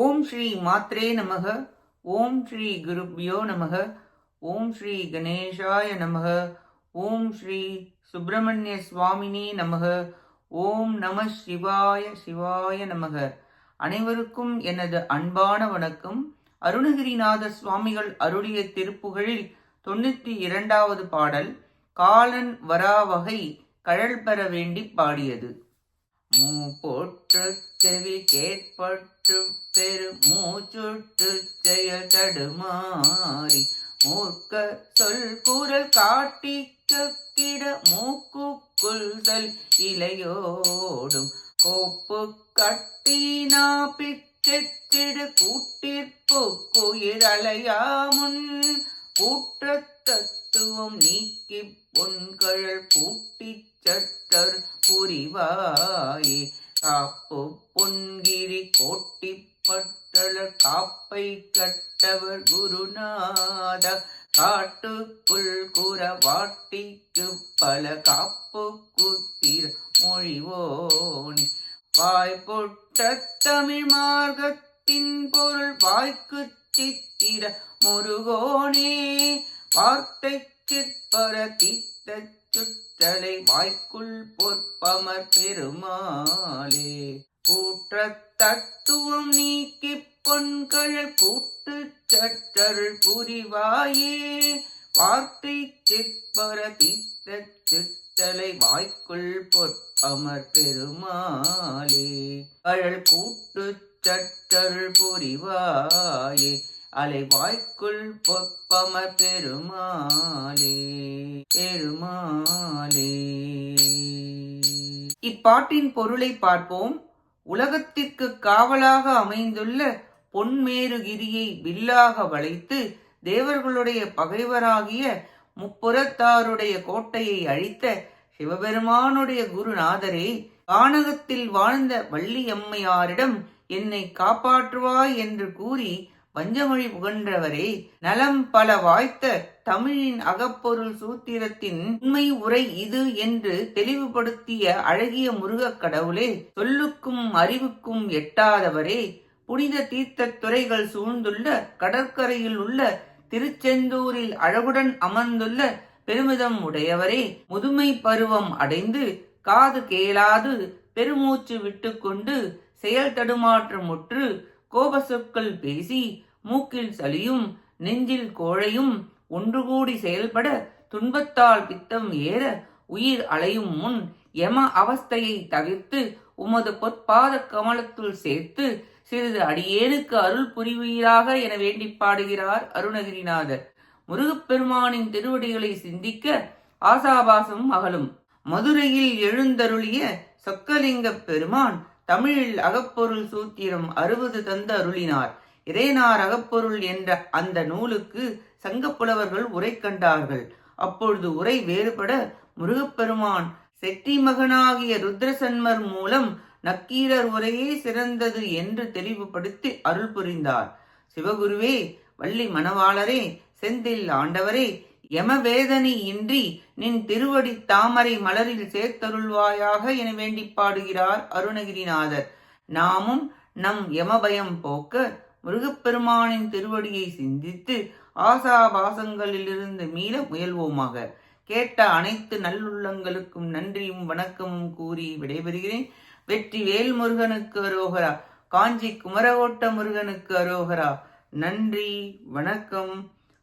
ஓம் ஸ்ரீ மாத்ரே நமக ஓம் ஸ்ரீ குருப்யோ நமக ஓம் ஸ்ரீ கணேஷாய நமக ஓம் ஸ்ரீ சுப்பிரமணிய சுவாமினி நமக ஓம் நம சிவாய சிவாய நமக. அனைவருக்கும் எனது அன்பான வணக்கம். அருணகிரிநாத சுவாமிகள் அருளிய திருப்புகழில் தொண்ணூற்றி இரண்டாவது பாடல் காலன் வராவகை கழல் பெற வேண்டி பாடியது. போற்று செவி கேட்பற்று பெரு மூச்சுட்டு செயல் தடுமாறி மூர்க்க சொல் குரல் காட்டி கக்கிட மூக்குக்குள் தல் இலையோடும் கோப்பு கட்டினா பிச்செத்திடு கூட்டிற்பு குயிரலையாமுன் கூற்ற தத்துவம் நீக்கி பொன்கள் கூட்டிச் சட்டர் புரிவாயே காப்பு பொன்கிரி கோட்டி கோட்டிப்பட்டள காப்பை கட்டவர் குருநாத. காட்டுக்குள் குறவாட்டிக்கு பல காப்பு குத்திர மொழிவோனி வாய்ப்பொட்ட தமிழ் மார்க்கத்தின் பொருள் வாய்க்கு சித்திர முருகோனே. வார்த்தைக்கு பர தித்த சுற்றலை வாய்க்குள் பொற்பமர் பெருமாளே. கூற்ற தத்துவம் நீக்கி பொன்கழல் கூட்டு சற்றருள் புரிவாயே. வார்த்தை சிற்பர தீர்த்த சுற்றலை வாய்க்குள் பொற்பமர் பெருமாளே. கழல் கூட்டு சற்றருள் புரிவாயே. அலை வாய்க்குள் பொற்பமர் பெருமாளே. இப்பாட்டின் பொருளை பார்ப்போம். உலகத்திற்கு காவலாக அமைந்துள்ள பொன்மேருகிரியை வில்லாக வளைத்து தேவர்களுடைய பகைவராகிய முப்புறத்தாருடைய கோட்டையை அழித்த சிவபெருமானுடைய குருநாதரே கானகத்தில் வாழ்ந்த வள்ளியம்மையாரிடம் என்னை காப்பாற்றுவாய் என்று கூறி வஞ்சமொழி புகன்றவரே நலம் பல வாய்த்த தமிழின் அகப்பொருள் சூத்திரத்தின் உண்மை உரை இது என்று தெளிவுபடுத்திய அழகிய முருகக் கடவுளே சொல்லுக்கும் அறிவுக்கும் எட்டாதவரே புனித தீர்த்தத் துறைகள் சூழ்ந்துள்ள கடற்கரையில் உள்ள திருச்செந்தூரில் அழகுடன் அமர்ந்துள்ள பெருமிதம் உடையவரே முதுமை பருவம் அடைந்து காது கேளாது பெருமூச்சு விட்டுக்கொண்டு செயல் தடுமாற்றமுற்று கோப சொற்கள் பேசி மூக்கில் சளியும் நெஞ்சில் கோழையும் ஒன்று கூடி செயல்பட துன்பத்தால் பித்தம் ஏற உயிர் அலையும் முன் யம அவஸ்தையை தவிர்த்து உமது பொற்பாத கமலத்துள் சேர்த்து சிறிது அடியேனுக்கு அருள் புரிவீராக என வேண்டி பாடுகிறார் அருணகிரிநாதர். முருகப்பெருமானின் திருவடிகளை சிந்திக்க ஆசாபாசம் அகலும். மதுரையில் எழுந்தருளிய சொக்கலிங்க பெருமான் தமிழில் அகப்பொருள் சூத்திரம் அறுபது தந்து அருளினார். இறைனார் அகப்பொருள் என்ற அந்த நூலுக்கு சங்கப்புலவர்கள் உரை கண்டார்கள். அப்பொழுது உரை வேறுபட முருகப்பெருமான் செட்டி மகனாகிய ருத்ரசன்மர் மூலம் நக்கீரர் உரையே சிறந்தது என்று தெளிவுபடுத்தி அருள் புரிந்தார். சிவகுருவே வள்ளி மணவாளரே செந்தில் ஆண்டவரே யமவேதனை இன்றி நின் திருவடி தாமரை மலரில் சேர்த்தருள்வாயாக என வேண்டி பாடுகிறார் அருணகிரிநாதர். நாமும் நம் யமபயம் போக்க முருகப்பெருமானின் திருவடியை சிந்தித்து ஆசாபாசங்களிலிருந்து மீள முயல்வோமாக. கேட்ட அனைத்து நல்லுள்ளங்களுக்கும் நன்றியும் வணக்கமும் கூறி விடைபெறுகிறேன். வெற்றி வேல் முருகனுக்கு அரோகரா காஞ்சி குமரகோட்ட முருகனுக்கு அரோகரா. நன்றி வணக்கம்.